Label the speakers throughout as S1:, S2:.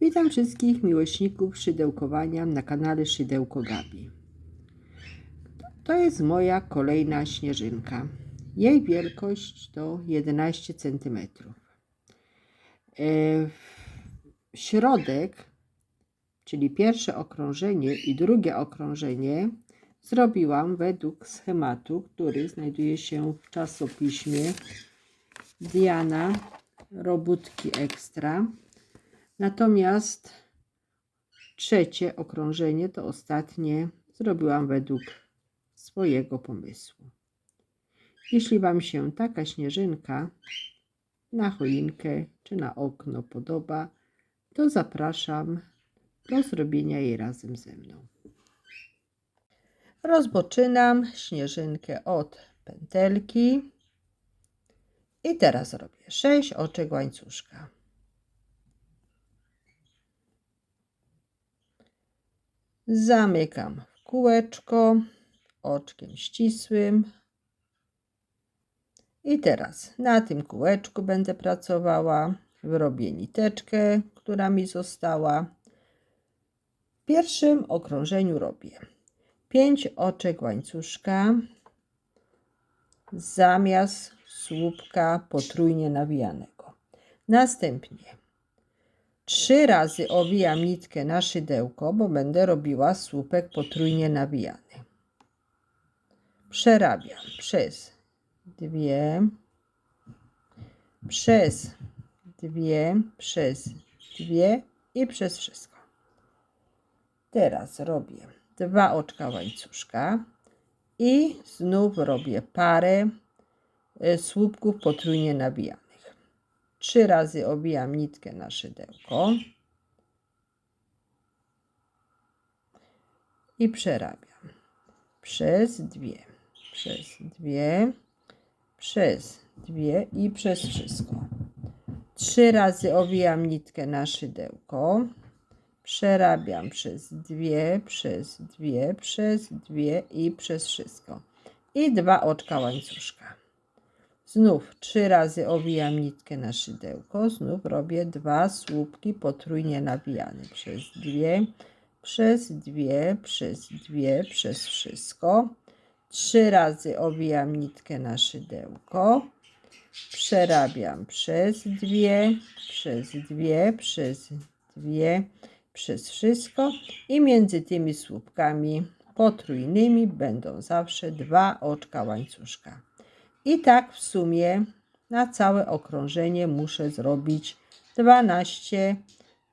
S1: Witam wszystkich miłośników szydełkowania na kanale Szydełko Gabi. To jest moja kolejna śnieżynka. Jej wielkość to 11 cm. Środek, czyli pierwsze okrążenie i drugie okrążenie zrobiłam według schematu, który znajduje się w czasopiśmie Diana Robótki Ekstra. Natomiast trzecie okrążenie, to ostatnie, zrobiłam według swojego pomysłu. Jeśli Wam się taka śnieżynka na choinkę czy na okno podoba, to zapraszam do zrobienia jej razem ze mną. Rozpoczynam śnieżynkę od pętelki i teraz robię 6 oczek łańcuszka. Zamykam w kółeczko oczkiem ścisłym. I teraz na tym kółeczku będę pracowała. Robię niteczkę, która mi została. W pierwszym okrążeniu robię 5 oczek łańcuszka zamiast słupka potrójnie nawijanego. Następnie Trzy razy owijam nitkę na szydełko, bo będę robiła słupek potrójnie nawijany. Przerabiam przez dwie, przez dwie, przez dwie i przez wszystko. Teraz robię dwa oczka łańcuszka i znów robię parę e, słupków potrójnie nawijanych. Trzy razy obijam nitkę na szydełko i przerabiam przez dwie, przez dwie, przez dwie i przez wszystko. Trzy razy owijam nitkę na szydełko, przerabiam przez dwie, przez dwie, przez dwie i przez wszystko. I dwa oczka łańcuszka. Znów trzy razy owijam nitkę na szydełko, znów robię dwa słupki potrójnie nawijane przez dwie, przez dwie, przez dwie, przez wszystko. Trzy razy owijam nitkę na szydełko, przerabiam przez dwie, przez dwie, przez dwie, przez wszystko i między tymi słupkami potrójnymi będą zawsze dwa oczka łańcuszka. I tak w sumie na całe okrążenie muszę zrobić 12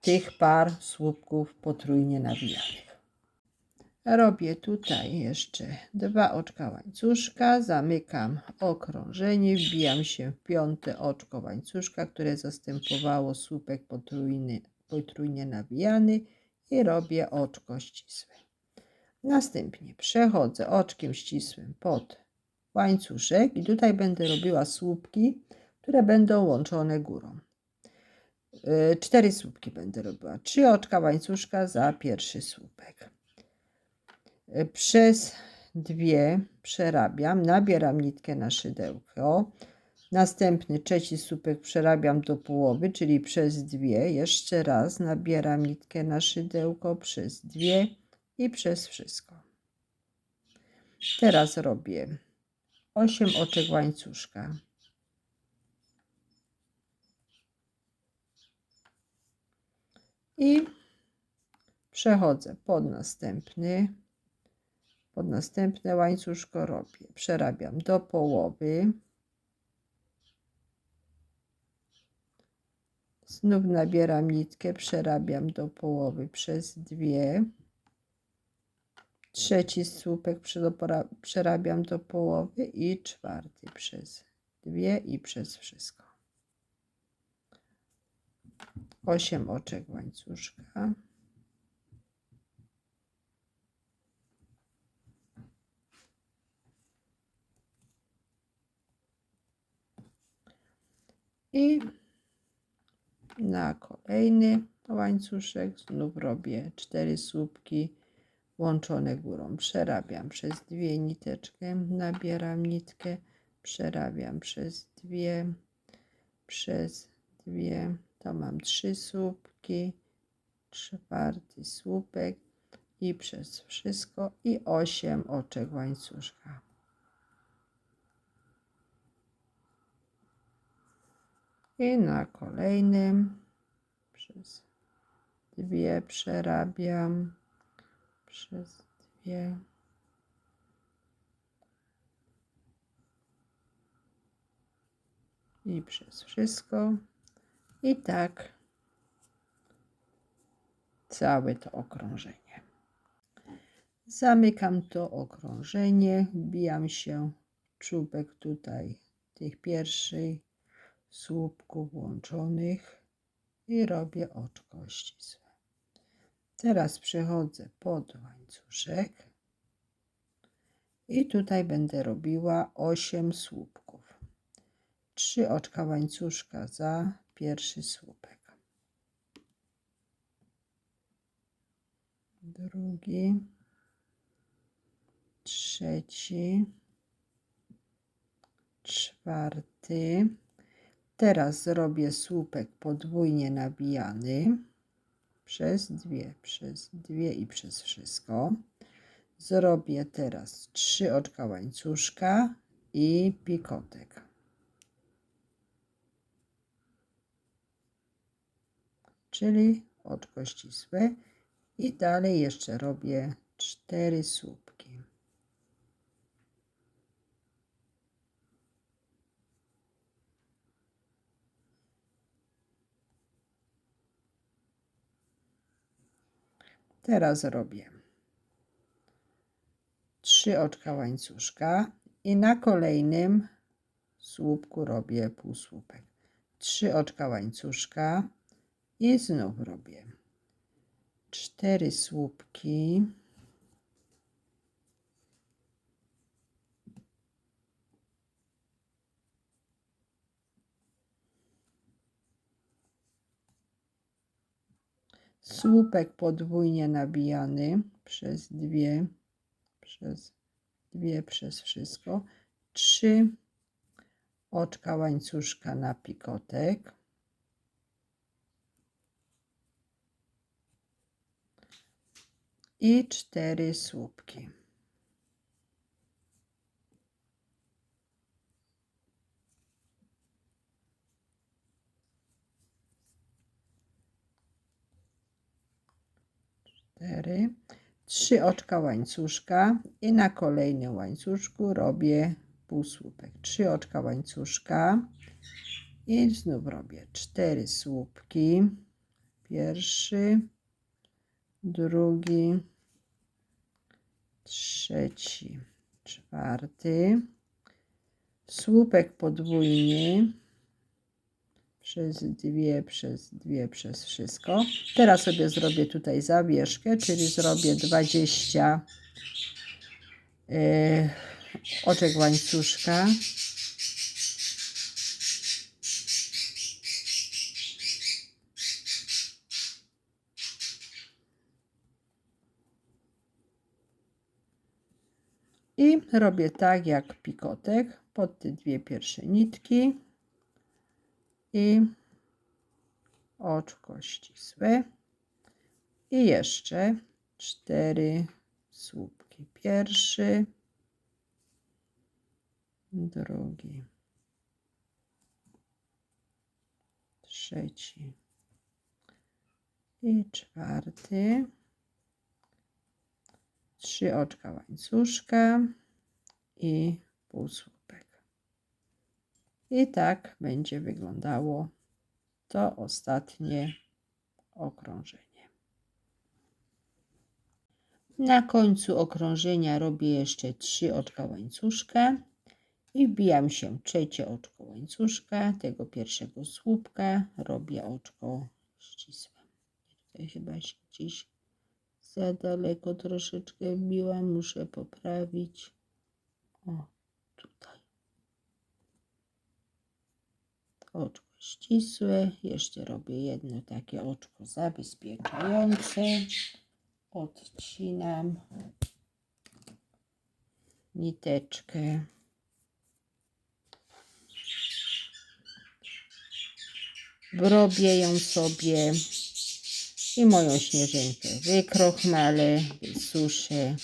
S1: tych par słupków potrójnie nawijanych. Robię tutaj jeszcze dwa oczka łańcuszka, zamykam okrążenie, wbijam się w piąte oczko łańcuszka, które zastępowało słupek potrójny, potrójnie nawijany i robię oczko ścisłe. Następnie przechodzę oczkiem ścisłym pod łańcuszek i tutaj będę robiła słupki, które będą łączone górą. Y, cztery słupki będę robiła. Trzy oczka łańcuszka za pierwszy słupek. Y, przez dwie przerabiam, nabieram nitkę na szydełko. Następny, trzeci słupek przerabiam do połowy, czyli przez dwie. Jeszcze raz nabieram nitkę na szydełko przez dwie i przez wszystko. Teraz robię 8 oczek łańcuszka. I przechodzę pod następny, pod następne łańcuszko robię, przerabiam do połowy. Znów nabieram nitkę, przerabiam do połowy przez dwie trzeci słupek przerabiam do połowy i czwarty przez dwie i przez wszystko. Osiem oczek łańcuszka. I na kolejny łańcuszek znów robię cztery słupki łączone górą. Przerabiam przez dwie niteczkę, nabieram nitkę, przerabiam przez dwie, przez dwie, to mam trzy słupki czwarty słupek i przez wszystko i 8 oczek łańcuszka. I na kolejnym przez dwie przerabiam, przez dwie. I przez wszystko. I tak całe to okrążenie. Zamykam to okrążenie, wbijam się czubek tutaj tych pierwszych słupków łączonych i robię oczko ścisłe. Teraz przechodzę pod łańcuszek i tutaj będę robiła 8 słupków. 3 oczka łańcuszka za pierwszy słupek. Drugi, trzeci, czwarty. Teraz zrobię słupek podwójnie nabijany przez dwie, przez dwie i przez wszystko. Zrobię teraz trzy oczka łańcuszka i pikotek. Czyli oczko ścisłe i dalej jeszcze robię cztery słupki. Teraz robię trzy oczka łańcuszka i na kolejnym słupku robię półsłupek. Trzy oczka łańcuszka i znów robię cztery słupki. Słupek podwójnie nabijany przez dwie, przez dwie, przez wszystko. Trzy oczka łańcuszka na pikotek. i cztery słupki. Cztery. Trzy oczka łańcuszka i na kolejnym łańcuszku robię półsłupek. Trzy oczka łańcuszka i znów robię cztery słupki. Pierwszy, drugi, trzeci, czwarty, słupek podwójny przez dwie, przez dwie, przez wszystko. Teraz sobie zrobię tutaj zawieszkę, czyli zrobię 20 yy, oczek łańcuszka. I robię tak jak pikotek pod te dwie pierwsze nitki i oczko ścisłe i jeszcze cztery słupki. Pierwszy, drugi, trzeci i czwarty trzy oczka łańcuszka i półsłupek. I tak będzie wyglądało to ostatnie okrążenie. Na końcu okrążenia robię jeszcze trzy oczka łańcuszka i wbijam się trzecie oczko łańcuszka tego pierwszego słupka, robię oczko ścisłe. Tutaj chyba się gdzieś za daleko troszeczkę wbiłam, muszę poprawić. O, tutaj. Oczko ścisłe. Jeszcze robię jedno takie oczko zabezpieczające. Odcinam niteczkę. Robię ją sobie I moją śnieżynkę wykrochmalę, wysuszę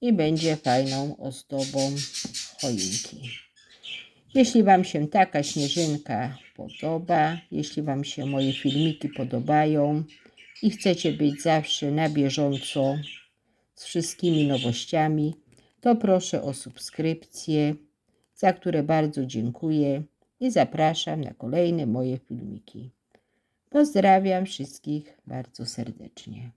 S1: i będzie fajną ozdobą choinki. Jeśli Wam się taka śnieżynka podoba, jeśli Wam się moje filmiki podobają i chcecie być zawsze na bieżąco z wszystkimi nowościami, to proszę o subskrypcję, za które bardzo dziękuję i zapraszam na kolejne moje filmiki. Pozdrawiam wszystkich bardzo serdecznie.